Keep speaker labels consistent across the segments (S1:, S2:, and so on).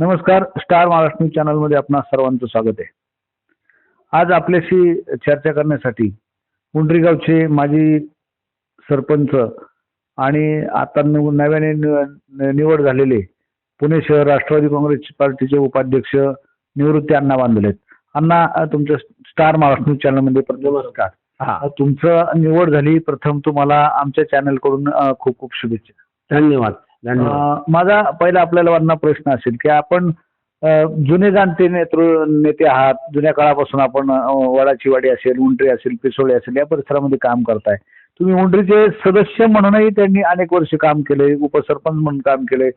S1: नमस्कार star Maharashtra news चॅनलमध्ये आपणा सर्वांचं स्वागत आहे. आज आपल्याशी चर्चा करण्यासाठी पुंडरी गावचे माजी सरपंच आणि आता निव- नव्याने निव- निवड झालेले पुणे शहर राष्ट्रवादी काँग्रेस पार्टीचे उपाध्यक्ष निवृत्ती अण्णा बांधले आहेत अण्णा तुमच्या स्टार महाराष्ट्र न्यूज चॅनलमध्ये नमस्कार.
S2: हा.
S1: तुमचं निवड झाली प्रथम तुम्हाला आमच्या चॅनलकडून खूप खूप शुभेच्छा.
S2: धन्यवाद.
S1: माझा पहिला आपल्याला वरना प्रश्न असेल की आपण जुने जाणते नेतृ नेते आहात जुन्या काळापासून आपण वडाचीवाडी असेल उंडरी असेल पिसोळी असेल या परिसरामध्ये काम करताय. तुम्ही उंडरीचे सदस्य म्हणूनही त्यांनी अनेक वर्ष काम केले उपसरपंच म्हणून काम केले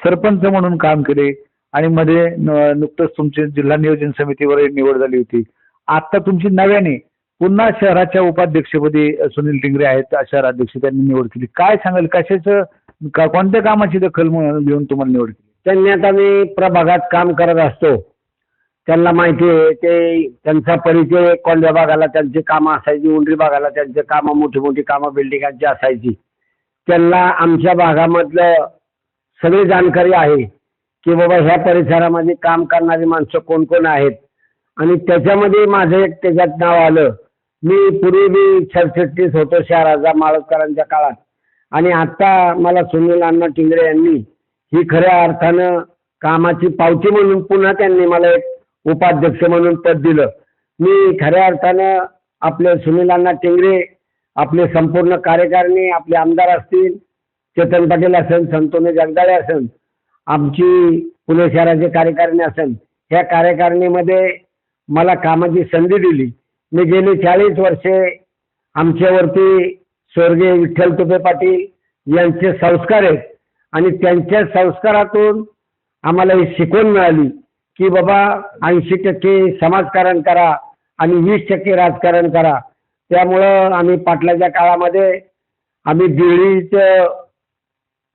S1: सरपंच म्हणून काम केले आणि मध्ये नुकतंच तुमची जिल्हा नियोजन समितीवर निवड झाली होती. आता तुमची नव्याने पुन्हा शहराच्या उपाध्यक्षपदी सुनील टिंगरे आहेत शहराध्यक्ष त्यांनी निवड केली. काय सांगाल? कशाचं का कोणत्या कामाची दखल घेऊन तुम्हाला निवड केली?
S2: त्यांनी आता मी प्रभागात काम करत असतो. त्यांना माहिती आहे ते त्यांचा परिचय कोंड्या भागाला त्यांची कामं असायची उंडरी भागाला त्यांची कामं मोठी मोठी कामं बिल्डिंगांची असायची. त्यांना आमच्या भागामधलं सगळी जाणकारी आहे की बाबा ह्या परिसरामध्ये काम करणारी माणसं कोण कोण आहेत? आणि त्याच्यामध्ये माझं एक त्याच्यात नाव आलं. मी पूर्वी मी सरचिटणीस होतो शहाराजा माळकरांच्या काळात. आणि आता मला सुनील अण्णा टिंगरे यांनी ही खऱ्या अर्थानं कामाची पावती म्हणून पुन्हा त्यांनी मला एक उपाध्यक्ष म्हणून पद दिलं. मी खऱ्या अर्थानं आपले सुनील अण्णा टिंगरे आपले संपूर्ण कार्यकारिणी आपले आमदार असतील चेतन पाटील असेल संतोने जगदाळे असेल आमची पुणे शहराची कार्यकारिणी असेल ह्या कार्यकारिणीमध्ये मला कामाची संधी दिली. मी गेली चाळीस वर्षे आमच्यावरती स्वर्गीय विठ्ठल तुपे पाटील यांचे संस्कार आहेत. आणि त्यांच्या संस्कारातून आम्हाला ही शिकवण मिळाली की बाबा ऐंशी टक्के समाजकारण करा आणि वीस टक्के राजकारण करा. त्यामुळं आम्ही पाटलाच्या काळामध्ये आम्ही बिळीचं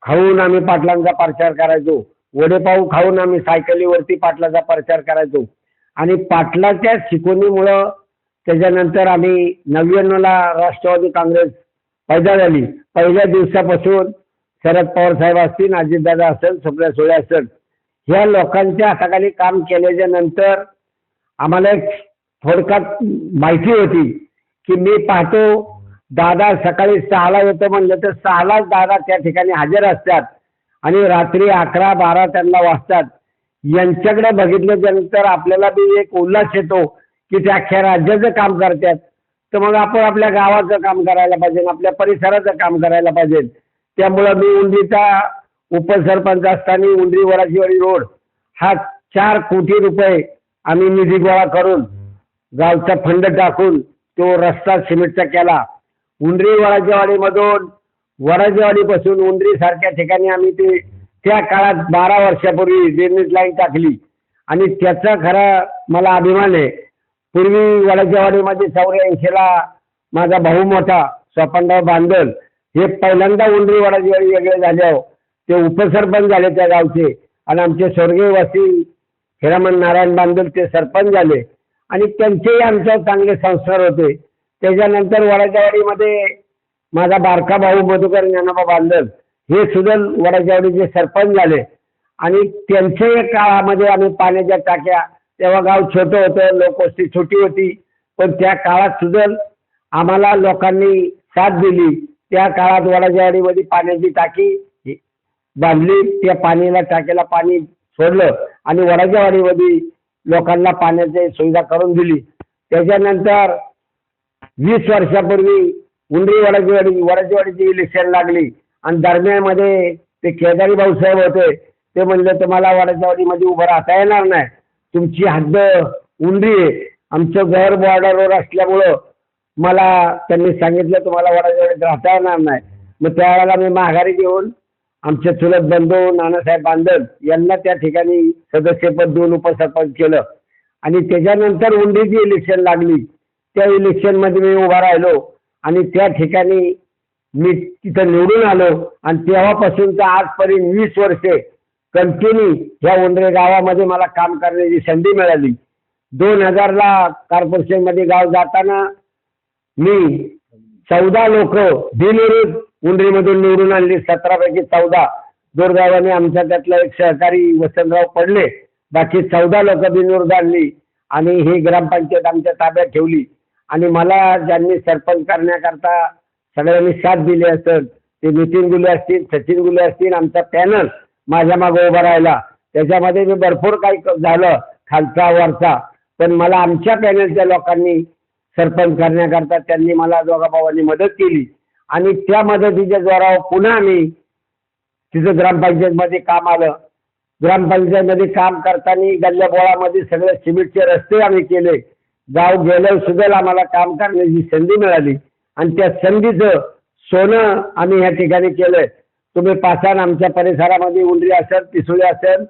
S2: खाऊन आम्ही पाटलांचा प्रचार करायचो. वडेपाव खाऊन आम्ही सायकलीवरती पाटलाचा प्रचार करायचो. आणि पाटलाच्या शिकवणीमुळं त्याच्यानंतर आम्ही नव्याण्णवला राष्ट्रवादी काँग्रेस पैदा झाली. पहिल्या दिवसापासून शरद पवार साहेब असतील अजितदादा असेल सुप्रिया सुळे असेल ह्या लोकांच्या हाताखाली काम केल्याच्यानंतर आम्हाला एक थोडक्यात माहिती होती की मी पाहतो दादा सकाळी सहाला येतो म्हणलं तर सहालाच दादा त्या ठिकाणी हजर असतात आणि रात्री अकरा बारा त्यांना वाजतात यांच्याकडे बघितल्याच्यानंतर आपल्याला बी एक उल्हास येतो की ते अख्ख्या राज्याचं काम करतात तर मग आपण आपल्या गावाचं काम करायला पाहिजे आपल्या परिसराचं काम करायला पाहिजे. त्यामुळं मी उंडीचा उपसरपंच असताना उंडरी वराजीवाडी रोड हा चार कोटी रुपये आम्ही निधी गोळा करून गावचा फंड टाकून तो रस्ता सिमेंटचा केला. उंडरी वराजेवाडीमधून वराजेवाडीपासून उंडरी सारख्या ठिकाणी आम्ही ते त्या काळात बारा वर्षापूर्वी ड्रेनेज लाईन टाकली. आणि त्याचा खरा मला अभिमान आहे पूर्वी वडाच्यावाडीमध्ये चौऱ्याऐंशीला माझा भाऊ मोठा स्वपनराव बांदल हे पहिल्यांदा उंडरी वडाजेवाडी वेगळे झाल्यावर ते उपसरपंच झाले त्या गावचे. आणि आमचे स्वर्गीय वासी हिरामन नारायण बांदल ते सरपंच झाले. आणि त्यांचेही आमच्यावर चांगले संस्कार होते. त्याच्यानंतर वडाच्यावाडीमध्ये माझा बारका भाऊ मधुकर ज्ञानोबा बांदल हे सुद्धा वडाच्यावाडीचे सरपंच झाले. आणि त्यांच्याही काळामध्ये आम्ही पाण्याच्या टाक्या तेव्हा गाव छोटं होतं लोकवस्ती छोटी होती. पण त्या काळात सुद्धा आम्हाला लोकांनी साथ दिली. त्या काळात वडाजेवाडीमध्ये पाण्याची टाकी बांधली. त्या पाणीला टाकीला पाणी सोडलं आणि वडाजेवाडीमध्ये लोकांना पाण्याची सुविधा करून दिली. त्याच्यानंतर वीस वर्षापूर्वी उंडरी वडाजीवाडी वडाजीवाडीची इलेक्शन लागली. आणि दरम्यानमध्ये ते केदारी भाऊसाहेब होते. ते म्हणले तुम्हाला वडाजीवाडीमध्ये उभं राहता येणार नाही. तुमची हद्द उंडरी आहे आमचं घर बॉर्डरवर असल्यामुळं मला त्यांनी सांगितलं तुम्हाला वडाजीवाडीत राहता येणार नाही. मग त्यावेळेला मी माघारी घेऊन आमचे चुलत बंधू नानासाहेब बांदल यांना त्या ठिकाणी सदस्यपद देऊन उपसरपंच केलं. आणि त्याच्यानंतर उंडीची इलेक्शन लागली त्या इलेक्शनमध्ये मी उभा राहिलो आणि त्या ठिकाणी मी तिथं निवडून आलो. आणि तेव्हापासून तर आजपर्यंत वीस वर्षे कंटिन्यू ह्या उंडरे गावामध्ये मला काम करण्याची संधी मिळाली. दोन हजारला कॉर्पोरेशनमध्ये गाव जाताना मी चौदा लोक बिनविरोध उंडरीमधून निवडून आणली. सतरापैकी चौदा दुर्दैवाने आमच्या त्यातला एक सहकारी वसंतराव पडले. बाकी चौदा लोक बिनविरोध आणली आणि ही ग्रामपंचायत आमच्या ताब्यात ठेवली. आणि मला ज्यांनी सरपंच करण्याकरता सगळ्यांनी साथ दिली असेल ते नितीन गुले असतील सचिन गुले असतील आमचा पॅनल माझ्या मागे उभा राहिला. त्याच्यामध्ये मी भरपूर काही झालं खालचा वरचा. पण मला आमच्या पॅनलच्या लोकांनी सरपंच करण्याकरता त्यांनी मला दोघाभावांनी मदत केली. आणि त्या मदतीच्या जोरावर पुन्हा मी तिथं ग्रामपंचायतमध्ये काम आलं. ग्रामपंचायतमध्ये काम करताना गल्ल्याबोळामध्ये सगळे सिमेंटचे रस्ते आम्ही केले. गाव गेल्यावर सुद्धा आम्हाला काम करण्याची संधी मिळाली. आणि त्या संधीचं सोनं आम्ही ह्या ठिकाणी केलंय. तुम्ही पासाण आमच्या परिसरामध्ये उंडरी असेल पिसुळे असेल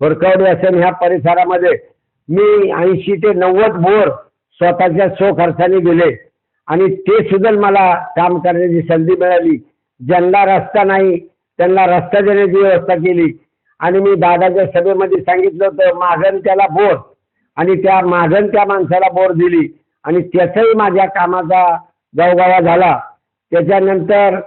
S2: वरकवडी असेल ह्या परिसरामध्ये मी ऐंशी ते नव्वद बोर स्वतःच्या सो खर्चाने दिले. आणि ते सुद्धा मला काम करण्याची संधी मिळाली. ज्यांना रस्ता नाही त्यांना रस्ता देण्याची व्यवस्था केली. आणि मी दादाच्या सभेमध्ये सांगितलं होतं मागण त्याला बोर. आणि त्या मागण त्या माणसाला बोर दिली. आणि त्याचाही माझ्या कामाचा गवगवा झाला. त्याच्यानंतर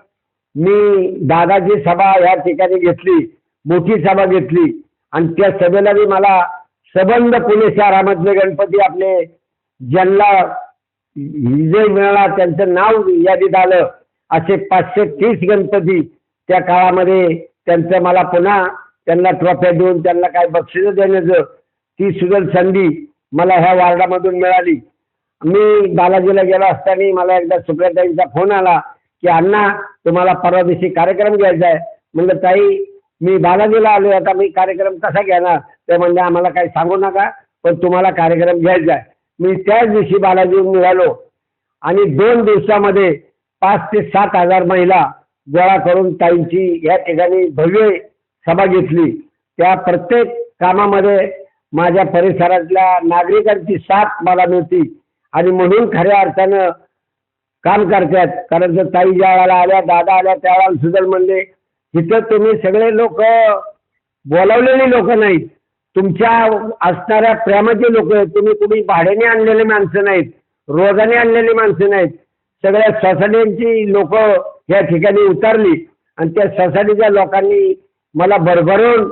S2: मी दादाची सभा या ठिकाणी घेतली मोठी सभा घेतली. आणि त्या सभेला मी मला सबंध पुणे शहरामधले गणपती आपले ज्यांना विजय मिळाला त्यांचं नाव यादीत आलं असे पाचशे तीस गणपती त्या काळामध्ये त्यांचं मला पुन्हा त्यांना ट्रॉफ्या देऊन त्यांना काय बक्षिसं देण्याचं ती सुद्धा संधी मला ह्या वार्डामधून मिळाली. मी बालाजीला गेलो असताना मला एकदा सुप्रियाताईंचा फोन आला. की अण्णा तुम्हाला परवा दिवशी कार्यक्रम घ्यायचा आहे. म्हणलं ताई मी बालाजीला आलो आता मी कार्यक्रम कसा घेणार? ते म्हणजे आम्हाला काही सांगू नका पण तुम्हाला कार्यक्रम घ्यायचा आहे. मी त्याच दिवशी बालाजीहून निघालो आणि दोन दिवसामध्ये पाच ते सात हजार महिला गोळा करून ताईंची या ठिकाणी भव्य सभा घेतली. त्या प्रत्येक कामामध्ये माझ्या परिसरातल्या नागरिकांची साथ मला मिळती आणि म्हणून खऱ्या अर्थानं काम करतात. कारण जर ताई ज्या वेळेला आल्या दादा आल्या त्यावेळेला सुद्धा म्हणले तिथं तुम्ही सगळे लोक बोलावलेली लोक नाहीत. तुमच्या असणाऱ्या प्रेमाचे लोक आहेत. तुम्ही कुणी भाड्याने आणलेले माणसं नाहीत. रोजाने आणलेली माणसं नाहीत. सगळ्या सोसायटीची लोक या ठिकाणी उतरली. आणि त्या सोसायटीच्या लोकांनी मला भरभरून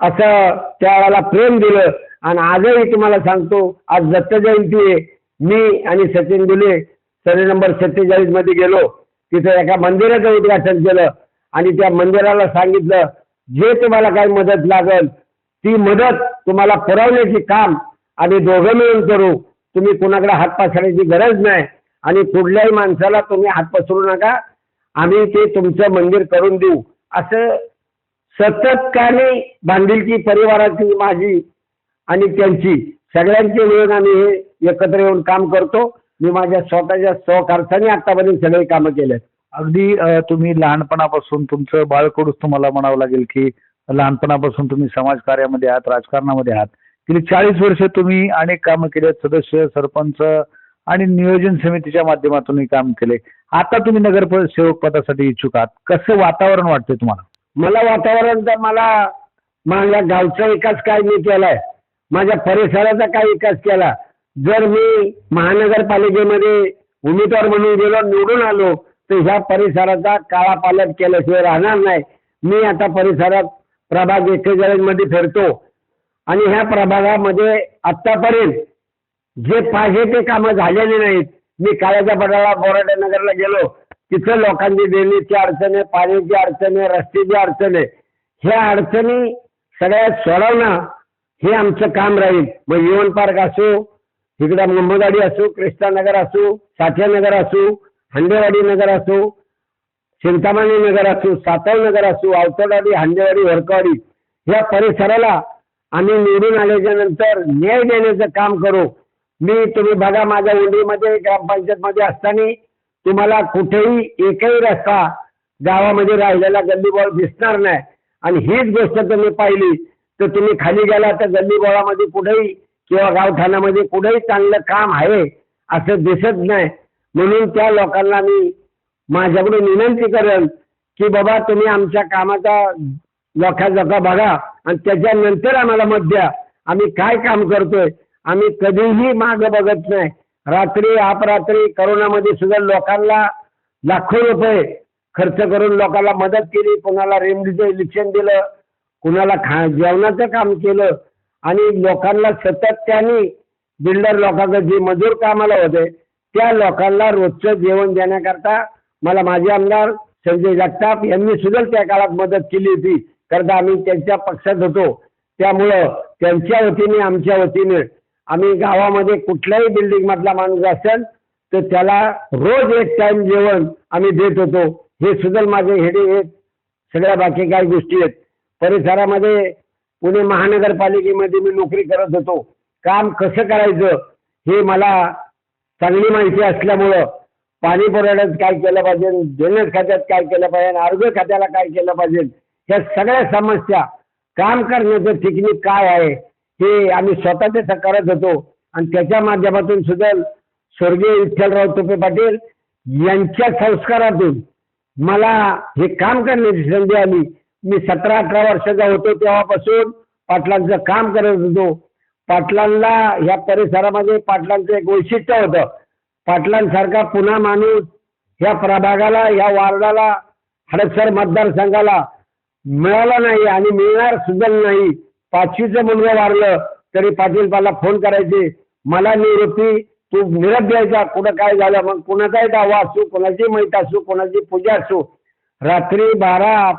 S2: असं त्यावेळेला प्रेम दिलं. आणि आजही तुम्हाला सांगतो आज दत्त जयंती आहे. मी आणि सचिन दुले सर्वे नंबर सत्तेचाळीसमध्ये गेलो. तिथं एका मंदिराचं उद्घाटन केलं. आणि त्या मंदिराला सांगितलं जे तुम्हाला काही मदत लागेल ती मदत तुम्हाला पुरवण्याची काम आम्ही दोघं मिळून करू. तुम्ही कुणाकडे हात पसरायची गरज नाही आणि कुठल्याही माणसाला तुम्ही हात पसरू नका. आम्ही ते तुमचं मंदिर करून देऊ. असं सततकाने बांधिलकी परिवाराची माझी आणि त्यांची सगळ्यांची मिळून आम्ही हे एकत्र येऊन काम करतो. मी माझ्या स्वतःच्या स्वखर्चाने आतापर्यंत सगळे कामं केलेत.
S1: अगदी अ, तुम्ही लहानपणापासून तुमचं बाळकडूच तुम्हाला म्हणावं लागेल की लहानपणापासून तुम्ही समाजकार्यामध्ये आहात राजकारणामध्ये आहात. गेली चाळीस वर्ष तुम्ही अनेक कामं केली आहेत सदस्य सरपंच आणि नियोजन समितीच्या माध्यमातून काम केले. आता तुम्ही नगर प- सेवक पदासाठी इच्छुक आहात. कसं वातावरण वाटतंय तुम्हाला?
S2: मला वातावरण तर मला माझ्या गावचा विकास काय मी केलाय? माझ्या परिसराचा काय विकास केला? जर मी महानगरपालिकेमध्ये उमेदवार म्हणून गेलो निवडून आलो तर ह्या परिसराचा काळा पालट केल्याशिवाय राहणार नाही. मी आता परिसरात प्रभाग एक्केचाळीसमध्ये फिरतो. आणि ह्या प्रभागामध्ये आतापर्यंत जे पाहिजे ते कामं झालेली नाहीत. मी काळ्याच्या पडाला बोराडे नगरला गेलो. तिथं लोकांची देणीची अडचण आहे पाण्याची अडचण आहे रस्त्याची अडचण आहे. ह्या अडचणी सगळ्यात सोडवणं हे आमचं काम राहील. मग युवन पार्क असो इकडं मुंबगाडी असो कृष्णानगर असो साठेनगर असो हंडेवाडी नगर असो चिंतामणी नगर असो सातव नगर असो आवतडवाडी हांडेवाडी वरकवाडी या परिसराला आम्ही निवडून आल्याच्यानंतर न्याय देण्याचं काम करू. मी तुम्ही बघा माझ्या उंडीमध्ये ग्रामपंचायतमध्ये असताना तुम्हाला कुठेही एकही रस्ता गावामध्ये राहिलेला गल्लीबोळ दिसणार नाही. आणि हीच गोष्ट तुम्ही पाहिली तर तुम्ही खाली गेला तर गल्लीबोळामध्ये कुठेही किंवा गावठाणामध्ये कुठेही चांगलं काम आहे असं दिसत नाही. म्हणून त्या लोकांना मी माझ्याकडून विनंती करेन की बाबा तुम्ही आमच्या कामाचा लोकांचा बघा आणि त्याच्यानंतर आम्हाला मत द्या. आम्ही काय काम करतोय? आम्ही कधीही मागं बघत नाही. रात्री अपरात्री करोनामध्ये सुद्धा लोकांना लाखो रुपये खर्च करून लोकांना मदत केली. कोणाला रेमडीचं इलेक्शन दिलं कुणाला खा जेवणाचं काम केलं. आणि लोकांना सातत्याने बिल्डर लोकांचं जे मजूर कामाला होते त्या लोकांना रोजचं जेवण देण्याकरता मला माझे आमदार संजय जगताप यांनी सुद्धा त्या काळात मदत केली होती. कारण आम्ही त्यांच्या पक्षात होतो. त्यामुळं त्यांच्या वतीने आमच्या वतीने आम्ही गावामध्ये कुठल्याही बिल्डिंग मधला माणूस असेल तर त्याला रोज एक टाइम जेवण आम्ही देत होतो. हे सुद्धा माझे हेडे हे सगळ्या बाकी काही गोष्टी आहेत. परिसरामध्ये पुणे महानगरपालिकेमध्ये मी नोकरी करत होतो. काम कसं करायचं हे मला चांगली माहिती असल्यामुळं पाणी पुरवठ्यात काय केलं पाहिजे ड्रेनेज खात्यात काय केलं पाहिजे आरोग्य खात्याला काय केलं पाहिजे ह्या सगळ्या समस्या काम करण्याचं टेक्निक काय आहे हे आम्ही स्वतःच्या करत होतो. आणि त्याच्या माध्यमातून सुद्धा स्वर्गीय विठ्ठलराव तुपे पाटील यांच्या संस्कारातून मला हे काम करण्याची संधी आली. मी सतरा अठरा वर्षाचा होतो तेव्हापासून पाटलांचं काम करत होतो. पाटलांना ह्या परिसरामध्ये पाटलांचं एक वैशिष्ट्य होतं. पाटलांसारखा पुन्हा माणूस ह्या प्रभागाला ह्या वार्डाला हडपसर मतदारसंघाला मिळाला नाही आणि मिळणार सुद्धा नाही. पाचवीचं मुलगा वारलं तरी पाटील मला फोन करायचे मला निवृत्ती तू निरप द्यायचा कुठं काय झालं? मग कुणाचाही दावा असू कोणाची माहीत असू कोणाची पूजा असू. रात्री बारा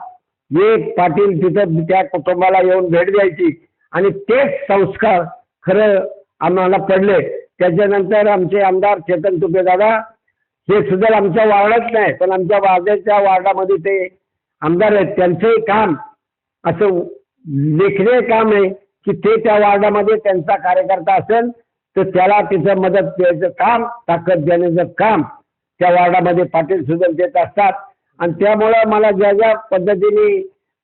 S2: एक पाटील तिथं त्या कुटुंबाला येऊन भेट द्यायची. आणि तेच संस्कार खरं आम्हाला पडले. त्याच्यानंतर आमचे आमदार चेतन तुपे दादा हे सुद्धा आमच्या वार्डात नाही पण आमच्या वार्डाच्या वार्डामध्ये ते आमदार आहेत. त्यांचंही काम असं लेखणे काम आहे की ते त्या वार्डामध्ये त्यांचा कार्यकर्ता असेल तर त्याला तिथं मदत द्यायचं काम ताकद देण्याचं काम त्या वार्डामध्ये पाटील सुद्धा देत असतात. आणि त्यामुळं मला ज्या ज्या पद्धतीने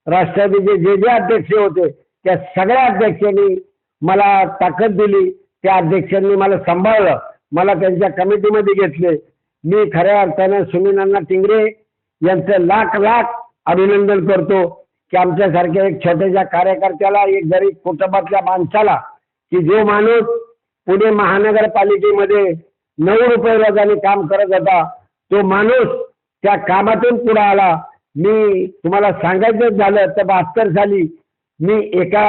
S2: राष्ट्रवादीचे जे जे अध्यक्ष होते त्या सगळ्या अध्यक्षांनी मला ताकद दिली. त्या अध्यक्षांनी मला सांभाळलं. मला त्यांच्या कमिटीमध्ये घेतले. मी खऱ्या अर्थानं सुनील टिंगरे यांचं लाख लाख अभिनंदन करतो की आमच्यासारख्या एक छोट्याशा कार्यकर्त्याला एक गरीब कुटुंबातल्या माणसाला की जो माणूस पुणे महानगरपालिकेमध्ये नऊ रुपये रोजाने काम करत होता तो माणूस त्या कामातून पुढे आला. मी तुम्हाला सांगायचं झालं तर बहात्तर साली मी एका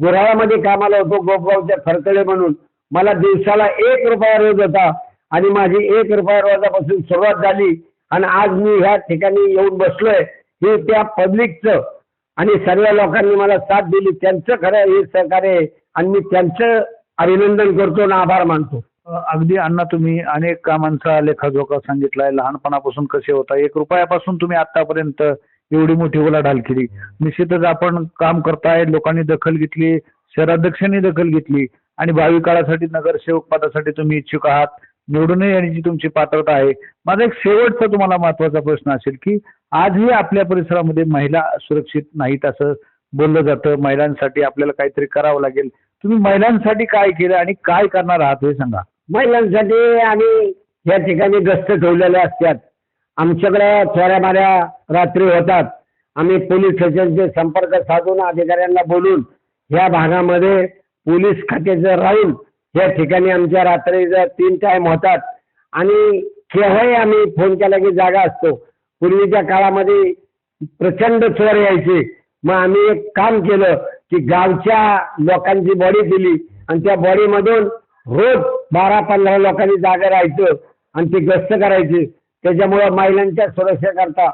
S2: गुऱ्हाळामध्ये कामाला होतो गोपगावच्या फरतळे म्हणून. मला दिवसाला एक रुपया रोज होता आणि माझी एक रुपया रोजापासून सुरुवात झाली. आणि आज मी ह्या ठिकाणी येऊन बसलोय. हे त्या पब्लिकचं आणि सर्व लोकांनी मला साथ दिली. त्यांचं खरं हे सहकार्य आहे आणि मी त्यांचं अभिनंदन करतो आणि आभार मानतो.
S1: अगदी अण्णा तुम्ही अनेक कामांचा लेखाजोखा सांगितलाय. लहानपणापासून कसे होता? एक रुपयापासून तुम्ही आतापर्यंत एवढी मोठी उलाढाल केली. निश्चितच आपण काम करताय लोकांनी दखल घेतली शहराध्यक्षांनी दखल घेतली आणि भावी काळासाठी नगरसेवक पदासाठी तुम्ही इच्छुक आहात. निवडून येण्याची तुमची पात्रता आहे. माझा एक शेवटचा तुम्हाला महत्त्वाचा प्रश्न असेल की आजही आपल्या परिसरामध्ये महिला सुरक्षित नाहीत असं बोललं जातं. महिलांसाठी आपल्याला काहीतरी करावं लागेल. तुम्ही महिलांसाठी काय केलं आणि काय करणार आहात हे सांगा.
S2: महिलांसाठी आम्ही या ठिकाणी गस्त ठेवलेल्या असतात. आमच्याकडे चोऱ्या माऱ्या रात्री होतात. आम्ही पोलीस स्टेशनचे संपर्क साधून अधिकाऱ्यांना बोलून या भागामध्ये पोलीस खात्याचं राहून या ठिकाणी आमच्या रात्रीचं तीन टाइम होतात आणि केव्हाही आम्ही फोन केला की जागा असतो. पूर्वीच्या काळामध्ये प्रचंड चोर यायचे. मग आम्ही एक काम केलं की गावच्या लोकांची बॉडी दिली आणि त्या बॉडीमधून रोज बारा पंधरा लोकांनी जागा राहायचं आणि ती गस्त करायची. त्याच्यामुळं महिलांच्या सुरक्षेकरता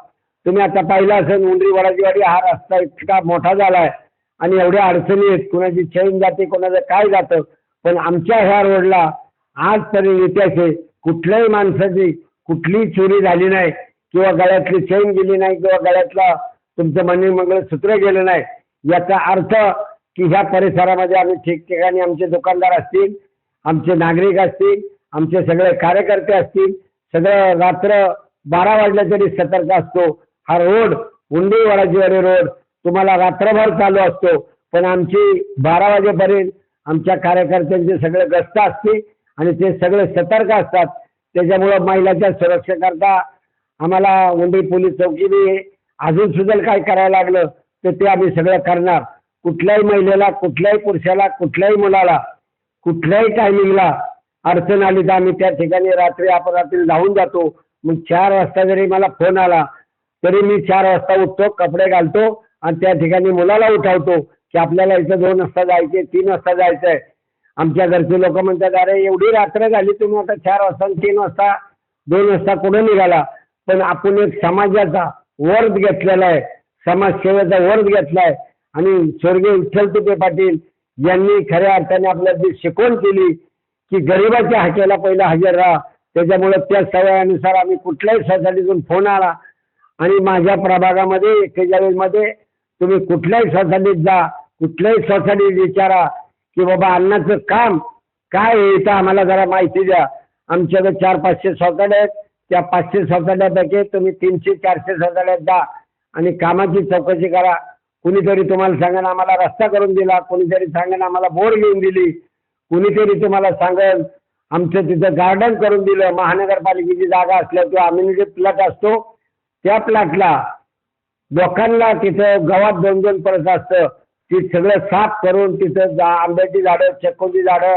S2: तुम्ही आता पाहिलं असेल उंडरी वडाजीवाडी हा रस्ता इतका मोठा झालाय आणि एवढ्या अडचणी आहेत कुणाची चैन जाते कोणाचं काय जातं. पण आमच्या ह्या रोडला आजपर्यंत इतिहास आहे कुठल्याही माणसाची कुठलीही चोरी झाली नाही किंवा गळ्यातली चैन गेली नाही किंवा गळ्यातला तुमचं मनी मंगळसूत्र गेलं नाही. याचा अर्थ की ह्या परिसरामध्ये आम्ही ठिकठिकाणी आमचे दुकानदार असतील आमचे नागरिक असतील आमचे सगळे कार्यकर्ते असतील सगळं रात्र बारा वाजल्या तरी सतर्क असतो. हा रोड उंडी वडाजीवाडी रोड तुम्हाला रात्रभर चालू असतो. पण आमची बारा वाजेपर्यंत आमच्या कार्यकर्त्यांचे सगळे गस्त असते आणि ते सगळे सतर्क असतात. त्याच्यामुळं महिलाच्या सुरक्षेकरता आम्हाला उंडी पोलीस चौकीने अजून सुद्धा काय करायला लागलं तर ते आम्ही सगळं करणार. कुठल्याही महिलेला कुठल्याही पुरुषाला कुठल्याही मुलाला कुठल्याही टायमिंगला अडचण आली तर आम्ही त्या ठिकाणी रात्री अपरात्री धावून जातो. मग चार वाजता जरी मला फोन आला तरी मी चार वाजता उठतो कपडे घालतो आणि त्या ठिकाणी मुलाला उठवतो की आपल्याला इथं दोन वाजता जायचंय तीन वाजता जायचंय. आमच्या घरचे लोक म्हणतात अरे एवढी रात्र झाली तुम्ही आता चार वाजता आणि तीन वाजता दोन वाजता कुठे निघाला? पण आपण एक समाजाचा वर्ध घेतलेला आहे. समाजसेवेचा वर्ध घेतलाय. आणि स्वर्गीय विठ्ठल तुपे पाटील यांनी खऱ्या अर्थाने आपल्याला जी शिकवण केली की गरिबाच्या हाकेला पहिला हजर राहा. त्याच्यामुळे त्या सवयानुसार आम्ही कुठल्याही सोसायटीतून फोन आला. आणि माझ्या प्रभागामध्ये एक्केचाळीसमध्ये तुम्ही कुठल्याही सोसायटीत जा कुठल्याही सोसायटीत विचारा की बाबा अन्नाचं काम काय आहे इथं आम्हाला जरा माहिती द्या. आमच्याकडे चार पाचशे सोसायट्या आहेत. त्या पाचशे सोसायट्यापैकी तुम्ही तीनशे चारशे सोसायट्यात जा. आणि कामाची चौकशी करा. कुणीतरी तुम्हाला सांगेन आम्हाला रस्ता करून दिला. कुणीतरी सांगेन आम्हाला बोर घेऊन दिली. कुणीतरी तुम्हाला सांगेल आमचं तिथं गार्डन करून दिलं. महानगरपालिकेची जागा असल्या किंवा आम्ही जे प्लॉट असतो. त्या प्लॉटला लोकांना तिथं गावात दोन दोन परत असतं. ती सगळं साफ करून तिथं जा आंब्याची झाडं चक्कोची झाडं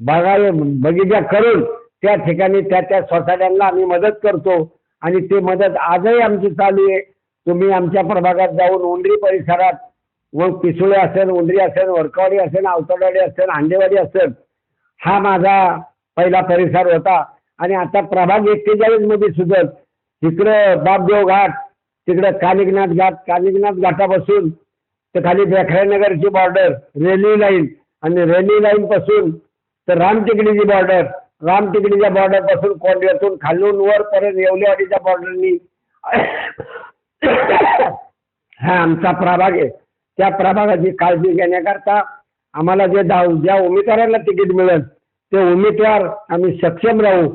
S2: बागाय बगीचा करून त्या ठिकाणी त्या त्या सोसायट्यांना आम्ही मदत करतो. आणि ती मदत आजही आमची चालू आहे. तुम्ही आमच्या प्रभागात जाऊन उंडरी परिसरात व पिसुळे असेल उंडरी असेल वरकवाडी असेल आवतडवाडी असेल हांडेवाडी असेल हा माझा पहिला परिसर होता. आणि आता प्रभाग एक्केचाळीसमध्ये सुद्धा तिकडं बापदेव घाट तिकडं कालिकनाथ घाट कालिकनाथ घाटापासून तर खाली बेखरानगरची बॉर्डर रेल्वे लाईन आणि रेल्वे लाईन पासून तर रामटेकडीची बॉर्डर रामटेकडीच्या बॉर्डरपासून कोंड्यातून खालून वर येवलेवाडीच्या बॉर्डरनी हा आमचा प्रभाग आहे. त्या प्रभागाची काळजी घेण्याकरता आम्हाला जे दाव ज्या उमेदवाराला तिकीट मिळेल ते उमेदवार आम्ही सक्षम राहू.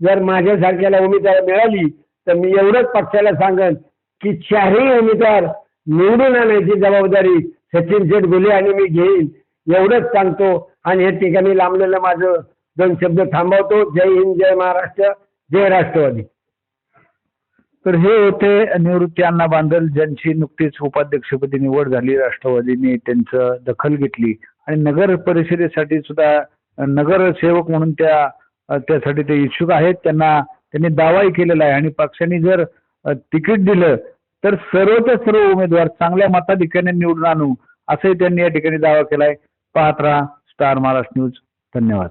S2: जर माझ्यासारख्याला उमेदवार मिळाली तर मी एवढंच पक्षाला सांगेन की चारही उमेदवार निवडून आणायची जबाबदारी सचिन शेठ गुले आणि मी घेईन. एवढंच सांगतो आणि हे ठिकाणी लांबलेलं माझं दोन शब्द थांबवतो. जय हिंद जय महाराष्ट्र जय राष्ट्रवादी.
S1: तर हे होते निवृत्ती अण्णा बांदल ज्यांची नुकतीच उपाध्यक्षपदी निवड झाली राष्ट्रवादीने त्यांचं दखल घेतली. आणि नगर परिषदेसाठी सुद्धा नगरसेवक म्हणून त्या त्यासाठी ते इच्छुक आहेत. त्यांना त्यांनी दावाही केलेला आहे. आणि पक्षाने जर तिकीट दिलं तर सर्वच्या सर्व उमेदवार चांगल्या मताधिक्याने निवडून आणू असंही त्यांनी या ठिकाणी दावा केलाय. पाहत राहा स्टार महाराष्ट्र न्यूज. धन्यवाद.